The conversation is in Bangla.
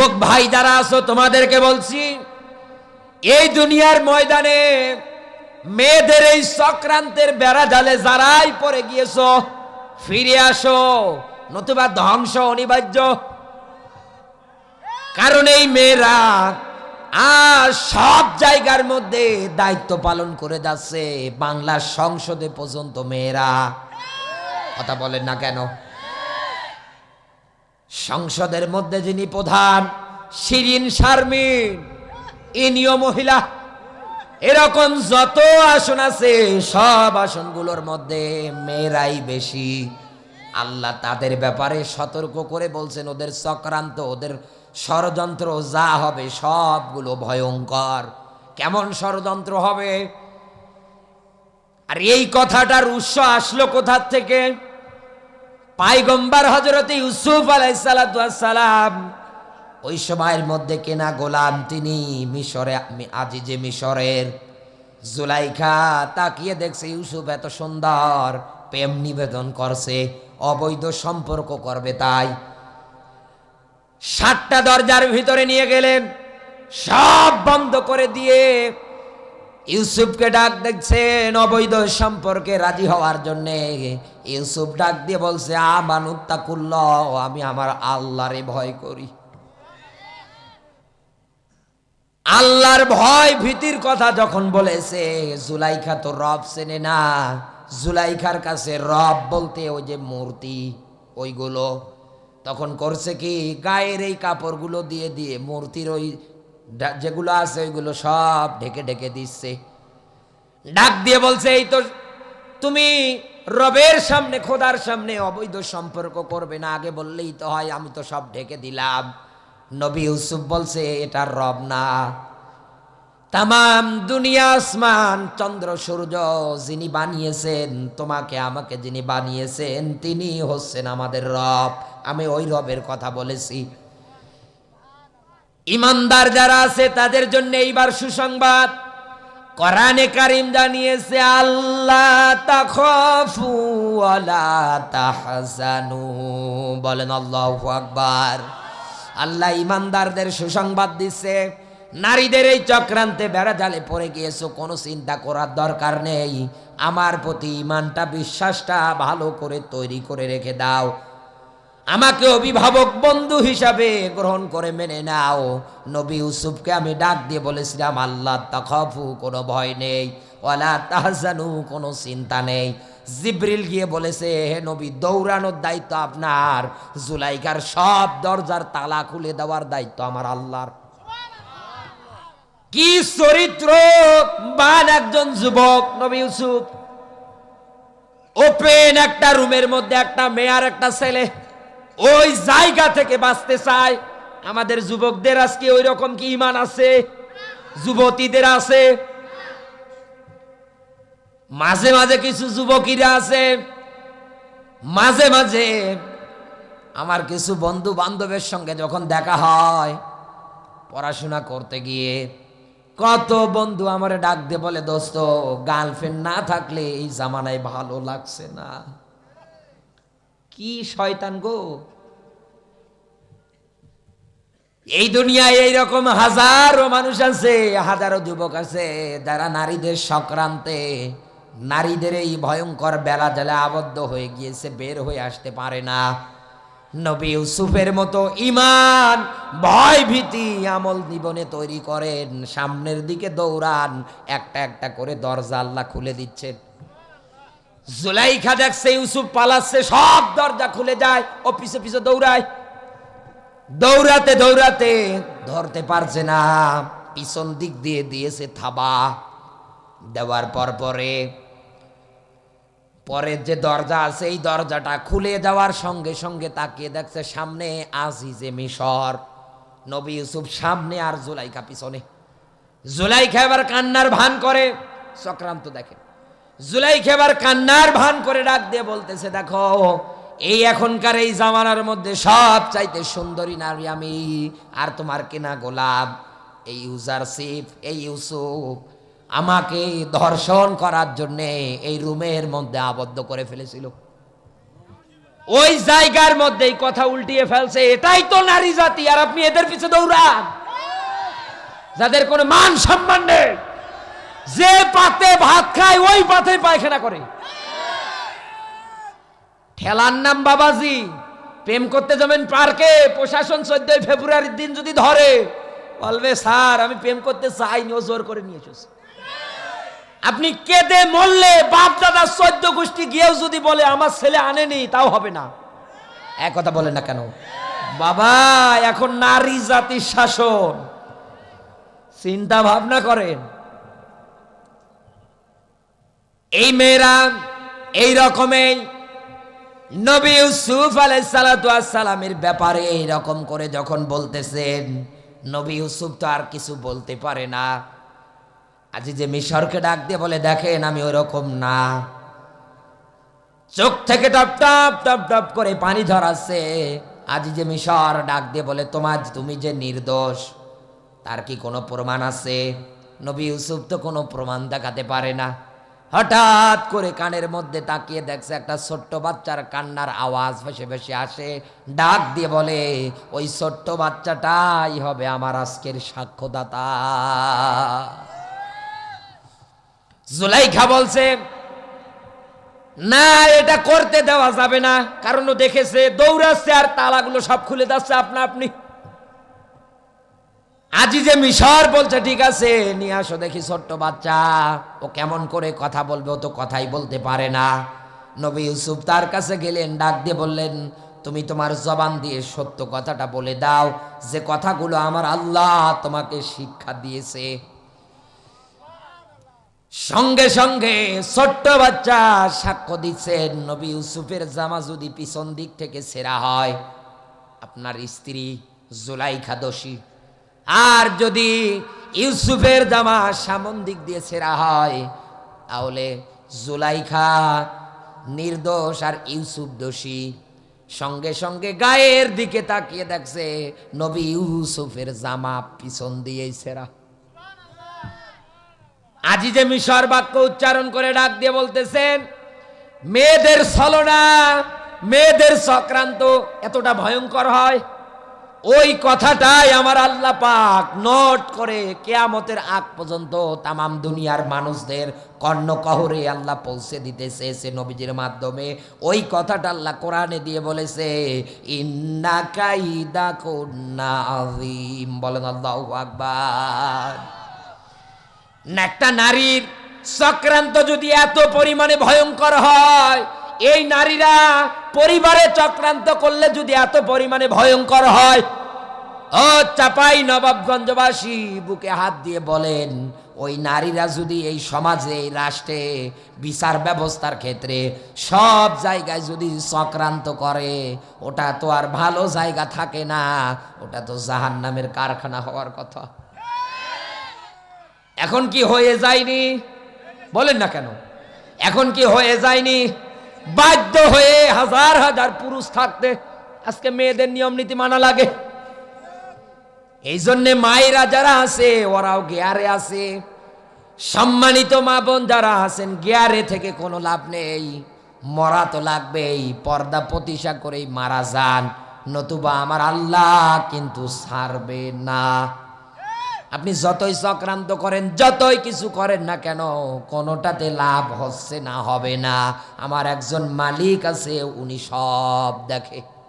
যুবক ভাই যারা আছো, তোমাদেরকে বলছি, এই দুনিয়ার ময়দানে মেয়েদের এই চক্রান্তের বেড়া জালে যারাই পড়ে গিয়েছো, ফিরে আসো, নতুবা ধ্বংস, অনিবার্য। কারণ এই মেয়েরা আর সব জায়গার মধ্যে দায়িত্ব পালন করে যাচ্ছে, বাংলার সংসদে পর্যন্ত মেয়েরা। কথা বলেন না কেন? সংসদের মধ্যে যিনি প্রধান, শিরিন শারমিন, ইনিও মহিলা। এরকম যত আসন আছে, সব আসনগুলোর মধ্যে মেয়েরাই বেশি। আল্লাহ তাদের ব্যাপারে সতর্ক করে বলছেন, ওদের চক্রান্ত, ওদের ষড়যন্ত্র যা হবে, সবগুলো ভয়ঙ্কর। কেমন ষড়যন্ত্র হবে? আর এই কথাটার উৎস আসলো কোথার থেকে? পাইগম্বার হজরত ইউসুফ আলাইসালাম ওই সময়ের মধ্যে কেনা গোলাম তিনি মিশরে আজি যে মিশরের জুলাইখা তাকিয়ে দেখছে ইউসুফ এত সুন্দর, প্রেম নিবেদন করছে, অবৈধ সম্পর্ক করবে তাই। সাতটা দরজার ভিতরে নিয়ে গেলেন, সব বন্ধ করে দিয়ে ইউসুফকে ডাক দেখছেন, অবৈধ সম্পর্কে রাজি হওয়ার জন্যে। ইউসুফ ডাক দিয়ে বলছে আমানুত্তাকুল্ল আমি আমার আল্লাহরে ভয় করি। আল্লাহর ভয় ভীতির কথা যখন বলেছে, জুলাইখা তো রব চেনে না। জুলাইখার কাছে রব বলতে ওই যে মূর্তি, ওইগুলো। তখন করছে কি, গায়ের এই কাপড়গুলো দিয়ে দিয়ে মূর্তির ওই যেগুলো আছে ওইগুলো সব ঢেকে ঢেকে দিচ্ছে। ডাক দিয়ে বলছে, এই তো তুমি রবের সামনে, খোদার সামনে অবৈধ সম্পর্ক করবে না। আগে বললেই তো হয়, আমি তো সব ঢেকে দিলাম। নবী ইউসুফ বলছে, এটা রব না। তামাম দুনিয়া আসমান, চন্দ্র, সূর্য যিনি বানিয়েছেন, তোমাকে আমাকে যিনি বানিয়েছেন, তিনি হচ্ছেন আমাদের রব। আমি ওই রবের কথা বলেছি। ইমানদার যারা আছে, তাদের জন্য এইবার সুসংবাদ। কোরআনে কারিম জানিয়েছে আল্লাহ তাখাফু ওয়ালা তাহজানু। বলেন, আল্লাহু আকবার। আল্লাহ ইমানদারদের সুসংবাদ দিচ্ছে, নারীদের এই চক্রান্তে বেড়া জালে পড়ে গিয়েছো, কোনো চিন্তা করার দরকার নেই। আমার প্রতি ইমানটা, বিশ্বাসটা ভালো করে তৈরি করে রেখে দাও। আমাকে অভিভাবক বন্ধু হিসাবে গ্রহণ করে মেনে নাও। নবী ইউসুফকে আমি ডাক দিয়ে বলেছিলাম, আল্লাহ, তাখাফু, কোনো ভয় নেই। ওয়ালা তাহজানু, কোনো চিন্তা নেই। জিব্রিল গিয়ে বলেছে, হে নবী, দৌড়ানোর দায়িত্ব আপনার। জুলাইকার সব দরজার তালা খুলে দেওয়ার দায়িত্ব আমার আল্লাহর। কি চরিত্র? বান একজন যুবক, নবী ইউসুফ। ওপেন একটা রুমের মধ্যে, একটা মেয়ার একটা ছেলে। ওই জায়গা থেকে বাঁচতে চায়। আমাদের যুবকদের আজকে ওই রকম কি ইমান আছে? যুবতীদের আছে। মাঝে মাঝে কিছু যুবকীরা আছে। মাঝে মাঝে আমার কিছু বন্ধু বান্ধবের সঙ্গে যখন দেখা হয়, পড়াশোনা করতে গিয়ে কত বন্ধু আমারে ডাক দিয়ে বলে, দোস্ত গার্লফ্রেন্ড না থাকলে এই জামানায় ভালো লাগছে না। কি শয়তান গো? এই দুনিয়ায় এইরকম হাজারো মানুষ আছে, হাজারো যুবক আছে, যারা নারীদের সংক্রান্তে নারীদের এই ভয়ঙ্কর বেলা জালে আবদ্ধ হয়ে গিয়েছে, বের হয়ে আসতে পারে না। নবী ইউসুফের মতো ইমান, ভয় ভীতি আমল জীবনে তৈরি করেন, সামনের দিকে দৌড়ান, একটা একটা করে দরজা আল্লাহ খুলে দিচ্ছেন। জুলাইখা দেখছে, ইউসুফ পালাচ্ছে, সব দরজা খুলে যায় ও পিছে পিছে দৌড়ায়। দৌড়াতে দৌড়াতে ধরতে পারছে না, পিছন দিক দিয়ে দিয়েছে থাবা। দেওয়ার পর পরে, পরের যে দরজা আছে, এই দরজাটা খুলে যাওয়ার সঙ্গে সঙ্গে তাকিয়ে দেখছে সামনে আজিজে মিশর। নবী ইউসুফ সামনে আর জুলাইখা পিছনে। জুলাইখা এবার কান্নার ভান করে, চক্রান্ত দেখে। জুলাইখা এবার কান্নার ভান করে ডাক দিয়ে বলতেছে, দেখো, এই এখনকার এই জামানার মধ্যে সব চাইতে সুন্দরী নারী আমি। আর তোমার কেনা গোলাপ, এই ইউজারশিপ এই ইউসুফ। আমাকে ধর্ষণ করার জন্যে এই রুমের মধ্যে আবদ্ধ করে ফেলেছিল। ওই জায়গার মধ্যেই কথা উল্টিয়ে ফেলছে, এটাই তো নারী জাতি, আর আপনি এদের পিছে দৌড়ান। যাদের কোনো মান সম্মান নেই। যে পাতে ভাত খায়, ওই পাতে পায়খানা করে। ঠেলার নাম বাবাজি। প্রেম করতে যাবেন পার্কে, প্রশাসন চোদ্দই ফেব্রুয়ারির দিন যদি ধরে। বলবে, স্যার, আমি প্রেম করতে চাইনি, ও জোর করে নিয়ে এসেছে। আপনি কেঁদে মরলে বাপ দাদা চোদ্দ গোষ্ঠী গিয়েও যদি বলে, আমার ছেলে আনেনি, তাও হবে না। এক কথা বলেন না কেন? বাবা, এখন নারী জাতির শাসন। চিন্তা ভাবনা করেন। এই মেয়েরা এই রকমের নবী ইউসুফ আলাইসালামের ব্যাপারে এই রকম করে যখন বলতেছেন, নবী ইউসুফ তো আর কিছু বলতে পারে না। আজ যে মিশরকে ডাক দিয়ে বলে, দেখেন, আমি ওরকম না। চোখ থেকে টপ টপ টপ টপ করে পানি ধরাচ্ছে আজ যে মিশর ডাক দিয়ে বলে, তোমার, তুমি যে নির্দোষ, তার কি কোনো প্রমাণ আছে? নবী ইউসুফ তো কোনো প্রমাণ দেখাতে পারে না। হঠাৎ করে কানের মধ্যে তাকিয়ে দেখছে একটা ছোট্ট বাচ্চার কান্নার আওয়াজ ভেসে ভেসে আসে। ডাক দিয়ে বলে, ওই ছোট্ট বাচ্চাটাই হবে আমার আজকের সাক্ষ্যদাতা। জুলাইখা বলছে, না, এটা করতে দেওয়া যাবে না। কারণ দেখেছে, দৌড়াচ্ছে আর তালাগুলো সব খুলে যাচ্ছে। আপনা আপনি আজি যে মিশর বলছে, ঠিক আছে, নিয়ে আসো দেখি ছোট্ট বাচ্চা। ও কেমন করে কথা বলবে, ও তো কথাই বলতে পারে না। নবী ইউসুফ তার কাছে গেলেন, ডাক দিয়ে বললেন, তুমি তোমার জবান দিয়ে সত্য কথাটা বলে দাও। যে কথাগুলো আমার আল্লাহ তোমাকে শিক্ষা দিয়েছে। সঙ্গে সঙ্গে ছোট্ট বাচ্চা সাক্ষ্য দিচ্ছেন, নবী ইউসুফের জামা যদি পিছন দিক থেকে সেরা হয়, আপনার স্ত্রী জুলাইখা দোষী। আর যদি ইউসুফের জামা সামন দিক দিয়ে সেরা হয়, তাহলে জুলাইখা নির্দোষ আর ইউসুফ দোষী। সঙ্গে সঙ্গে গায়ের দিকে তাকিয়ে দেখছে নবী ইউসুফের জামা পিছন দিয়েই সেরা আজি যে মিশর বাক্য উচ্চারণ করে ডাক দিয়ে বলতেছেন, মেয়েদের ছলনা, মেয়েদের চক্রান্ত এতটা ভয়ঙ্কর হয়। ওই কথাটাই আমার আল্লাহ পাক নোট করে কেয়ামতের আগ পর্যন্ত তামাম দুনিয়ার মানুষদের কর্ণকহরে আল্লাহ পৌঁছে দিতে চেয়েছে নবীজির মাধ্যমে। ওই কথাটা আল্লাহ কোরআনে দিয়ে বলেছে, ইন্না কাইদা কুন্না আযীম। বলেন আল্লাহ আকবার। একটা নারীর চক্রান্ত যদি এত পরিমাণে ভয়ঙ্কর হয় এই নারীরা পরিবারে চক্রান্ত করলে যদি এত পরিমাণে ভয়ঙ্কর হয়, ও চাপাই নবাবগঞ্জবাসী, বুকে হাত দিয়ে বলেন, ওই নারীরা যদি এই সমাজে, এই রাষ্ট্রে বিচার ব্যবস্থার ক্ষেত্রে সব জায়গায় যদি চক্রান্ত করে, ওটা তো আর ভালো জায়গা থাকে না, ওটা তো জাহান নামের কারখানা হওয়ার কথা। এখন কি হয়ে যায়নি? বলেন না কেন। এখন কি হয়ে যায়নি? বাধ্য হয়ে হাজার হাজার পুরুষ থাকতে আজকে মেয়েদের নিয়ম নীতি মানা লাগে। এই জন্যে মায়েরা যারা আছে, ওরাও গিয়ারে আছে। সম্মানিত মা বোন যারা আছেন, গিয়ারে থেকে কোনো লাভ নেই। মরা তো লাগবেই, পর্দা প্রতিষ্ঠা করেই মারা যান। নতুবা আমার আল্লাহ কিন্তু ছাড়বে না। আপনি যতই চক্রান্ত করেন, যতই কিছু করেন না কেন, কোনোটাতে লাভ হচ্ছে না, হবে না। আমার একজন মালিক আছে, উনি সব দেখে।